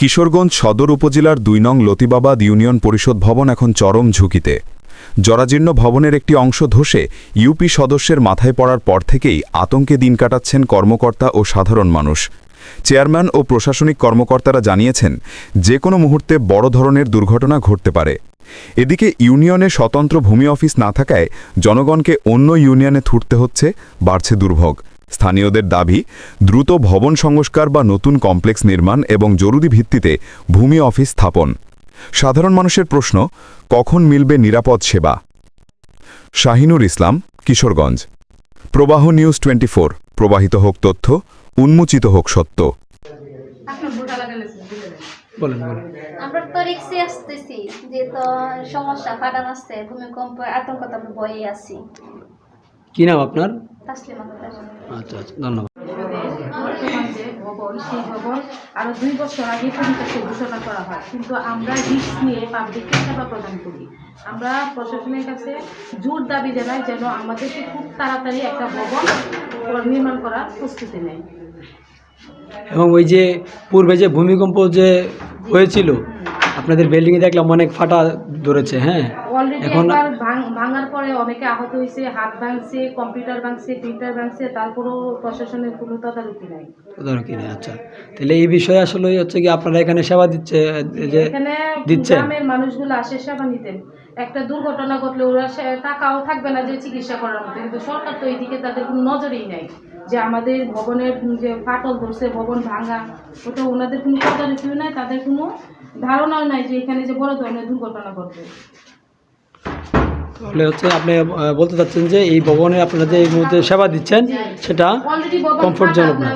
কিশোরগঞ্জ সদর উপজেলার দুই নং লতিবাবাদ ইউনিয়ন পরিষদ ভবন এখন চরম ঝুঁকিতে। জরাজীর্ণ ভবনের একটি অংশ ধসে ইউপি সদস্যের মাথায় পড়ার পর থেকেই আতঙ্কে দিন কাটাচ্ছেন কর্মকর্তা ও সাধারণ মানুষ। চেয়ারম্যান ও প্রশাসনিক কর্মকর্তারা জানিয়েছেন যে কোনো মুহূর্তে বড় ধরনের দুর্ঘটনা ঘটতে পারে। এদিকে ইউনিয়নে স্বতন্ত্র ভূমি অফিস না থাকায় জনগণকে অন্য ইউনিয়নে ছুটতে হচ্ছে, বাড়ছে দুর্ভোগ। স্থানীয়দের দাবি দ্রুত ভবন সংস্কার বা নতুন কমপ্লেক্স নির্মাণ এবং জরুরি ভিত্তিতে ভূমি অফিস স্থাপন। সাধারণ মানুষের প্রশ্ন কখন মিলবে নিরাপদ সেবা? শাহিনুর ইসলাম কিশোরগঞ্জ। প্রবাহ নিউজ টোয়েন্টি প্রবাহিত হোক তথ্য উন্মোচিত হোক সত্য। বলেন বলেন। আমরা তো রিক্সে আসতেছি যে তো সমস্যা ফাটান আসছে ভূমিকম্প আতঙ্ক তো আমরা ভয়ে আছি। কি নাম আপনার? আচ্ছা আচ্ছা ধন্যবাদ। ভবন সেই ভবন আরও দুই বছর আগে পরিকাশে ঘোষণা করা হয়। কিন্তু আমরা রিস্ক নিয়ে পাবলিককে সেবা প্রদান করি। আমরা প্রশাসনের কাছে জোর দাবি জানাই যেন আমাদেরকে খুব তাড়াতাড়ি একটা ভবন নির্মাণ করার প্রস্তুতি নেয়। এবং ওই যে পূর্বে যে ভূমিকম্প যে হয়েছিল আপনাদের বিল্ডিংয়ে দেখলাম অনেক ফাটা ধরেছে হ্যাঁ? অলরেডি একবার ভাঙার পরে অনেকে আহত হয়েছে হাত ভাঙছে কম্পিউটার ভাঙছে প্রিন্টার ভাঙছে তারপরেও প্রশাসনের কোনো তদারকি নাই। ধরো কি আচ্ছা। তাহলে এই বিষয়ে আসলে হচ্ছে কি আপনারা এখানে সেবা দিচ্ছে যে দিচ্ছেন? গ্রামের মানুষগুলো আসে সেবা নিতেন একটা দুর্ঘটনা ঘটলে ওরা টাকাও থাকবে না যে চিকিৎসা করার মতো। কিন্তু সরকার তো এইদিকে তাদের কোনো নজরেই নাই যে আমাদের ভবনের যে ফাটল ধরছে ভবন ভাঙা ওটা ওনাদের কোনো তদারকিও নাই তাদের কোনো ধারণাও নাই যে এখানে যে বড় ধরনের দুর্ঘটনা ঘটবে। তাহলে হচ্ছে আপনি বলতে চাচ্ছেন যে এই ভবনে আপনারা যে এই মুহূর্তে সেবা দিচ্ছেন সেটা কমফোর্টজনক না।